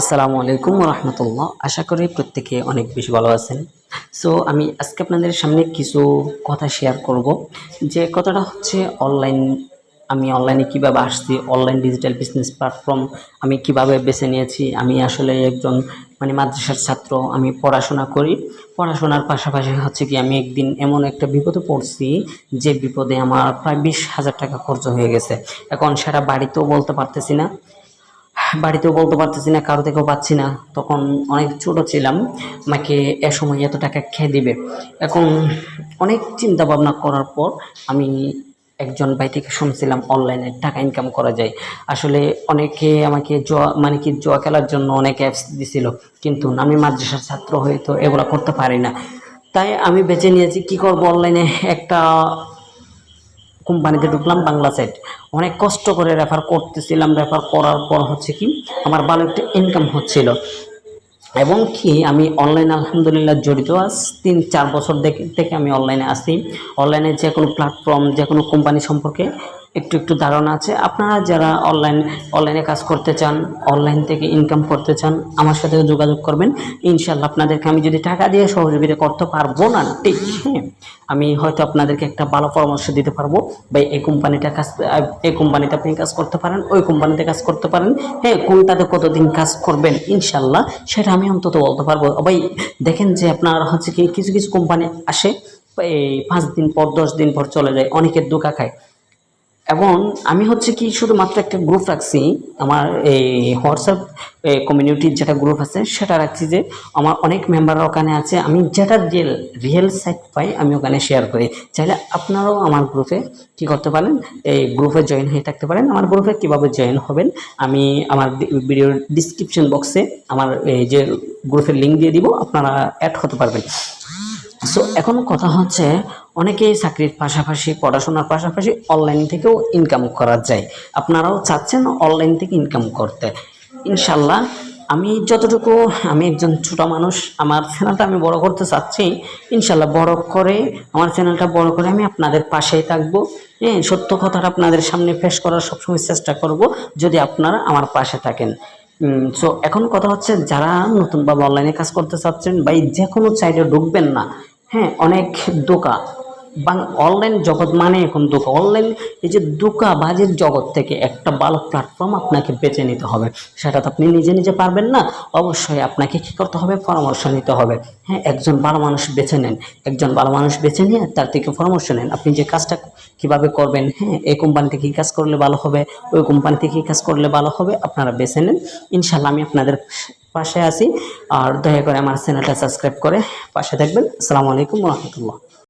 আসসালামু আলাইকুম রহমতুল্লাহ। আশা করি প্রত্যেকে অনেক বেশি ভালো আছেন। সো আমি আজকে আপনাদের সামনে কিছু কথা শেয়ার করব। যে কথাটা হচ্ছে অনলাইন আমি অনলাইনে কীভাবে আসছি অনলাইন ডিজিটাল বিজনেস প্ল্যাটফর্ম আমি কীভাবে বেছে নিয়েছি, আমি আসলে একজন মানে মাদ্রাসার ছাত্র, আমি পড়াশোনা করি। পড়াশোনার পাশাপাশি হচ্ছে কি, আমি একদিন এমন একটা বিপদে পড়ছি যে বিপদে আমার প্রায় বিশ হাজার টাকা খরচ হয়ে গেছে। এখন সেটা বাড়িতেও বলতে পারতেছি না। বাড়িতেও বলতে পারতেছি না, কারও থেকেও পাচ্ছি না। তখন অনেক ছোট ছিলাম, আমাকে এ সময় এত টাকা খেয়ে দিবে? এখন অনেক চিন্তা ভাবনা করার পর আমি একজন ভাই থেকে শুনছিলাম অনলাইনে টাকা ইনকাম করা যায়। আসলে অনেকে আমাকে জোয়া মানে কি জোয়া খেলার জন্য অনেক অ্যাপস দিছিল, কিন্তু আমি মাদ্রাসার ছাত্র হয়ে তো এগুলো করতে পারি না। তাই আমি বেছে নিয়েছি, কি করব? অনলাইনে একটা কোম্পানিতে ঢুকলাম বাংলা সাইড অনেক কষ্ট করে রেফার করতেছিলাম রেফার করার পর হচ্ছে কি, আমার ভালো একটা ইনকাম হচ্ছিল। এবং কি, আমি অনলাইন আলহামদুলিল্লাহ জড়িত। আজ তিন, চার বছর থেকে থেকে আমি অনলাইনে আসি অনলাইনে যে কোনো প্ল্যাটফর্ম যে কোনো কোম্পানি সম্পর্কে একটু একটু ধারণা আছে। আপনারা যারা অনলাইন অনলাইনে কাজ করতে চান অনলাইন থেকে ইনকাম করতে চান, আমার সাথে যোগাযোগ করবেন। ইনশাল্লাহ আপনাদেরকে আমি যদি টাকা দিয়ে সহযোগিতা করতে পারব না, ঠিক। আমি হয়তো আপনাদেরকে একটা ভালো পরামর্শ দিতে পারব। বা এই কোম্পানিটা কাজ, এই কোম্পানিতে আপনি কাজ করতে পারেন, ওই কোম্পানিতে কাজ করতে পারেন। হ্যাঁ কোনটাতে কতদিন কাজ করবেন ইনশাল্লাহ সেটা আমি অন্তত বলতে পারব। ভাই, দেখেন যে আপনার হচ্ছে কি, কিছু কিছু কোম্পানি আসে, এই পাঁচ দিন পর, দশ দিন পর চলে যায় অনেকের দোকা খায়। এবং আমি হচ্ছে কি শুধুমাত্র একটা গ্রুপ রাখছি, আমার এই হোয়াটসঅ্যাপ কমিউনিটির যেটা গ্রুপ আছে, সেটা রাখছি যে আমার অনেক মেম্বার ওখানে আছে, আমি যেটা রিয়েল রিয়েল সাইট পাই, আমি ওখানে শেয়ার করি। চাইলে আপনারাও আমার গ্রুপে কি করতে পারেন, এই গ্রুপে জয়েন হয়ে থাকতে পারেন, আমার গ্রুপে কীভাবে জয়েন হবেন, আমি আমার ভিডিওর ডিসক্রিপশন বক্সে আমার এই যে গ্রুপের লিঙ্ক দিয়ে দিব, আপনারা অ্যাড হতে পারবেন। সো এখন কথা হচ্ছে অনেকেই চাকরির পাশাপাশি, পড়াশোনার পাশাপাশি অনলাইন থেকেও ইনকাম করা যায়। আপনারাও চাচ্ছেন অনলাইন থেকে ইনকাম করতে। ইনশাল্লাহ, আমি যতটুকু, আমি একজন ছোট মানুষ, আমার চ্যানেলটা আমি বড় করতে চাচ্ছি, ইনশাল্লাহ বড় করে, আমার চ্যানেলটা বড় করে আমি আপনাদের পাশেই থাকব। হ্যাঁ সত্য কথাটা আপনাদের সামনে ফেস করার সবসময় চেষ্টা করব, যদি আপনারা আমার পাশে থাকেন। সো এখন কথা হচ্ছে, যারা নতুনভাবে অনলাইনে কাজ করতে চাচ্ছেন বা যে কোনো সাইডে ঢুকবেন না হ্যাঁ অনেক দোকা। বা অনলাইন জগৎ মানে এখন দোকা অনলাইন এই যে দোকা বাজের জগৎ থেকে একটা ভালো প্ল্যাটফর্ম আপনাকে বেছে নিতে হবে। সেটা তো আপনি নিজে নিজে পারবেন না, অবশ্যই আপনাকে কী করতে হবে? পরামর্শ নিতে হবে। হ্যাঁ একজন ভালো মানুষ বেছে নেন। একজন ভালো মানুষ বেছে নিয়ে তার থেকে পরামর্শ নেন। আপনি যে কাজটা কীভাবে করবেন হ্যাঁ এই কোম্পানিতে কী কাজ করলে ভালো হবে, ওই কোম্পানিতে কী কাজ করলে ভালো হবে, আপনারা বেছে নেন। ইনশাল্লাহ আমি আপনাদের পাশে আছি। আর দয়া করে আমার চ্যানেলটা সাবস্ক্রাইব করে পাশে থাকবেন। আসসালামু আলাইকুম রহমতুল্লাহ।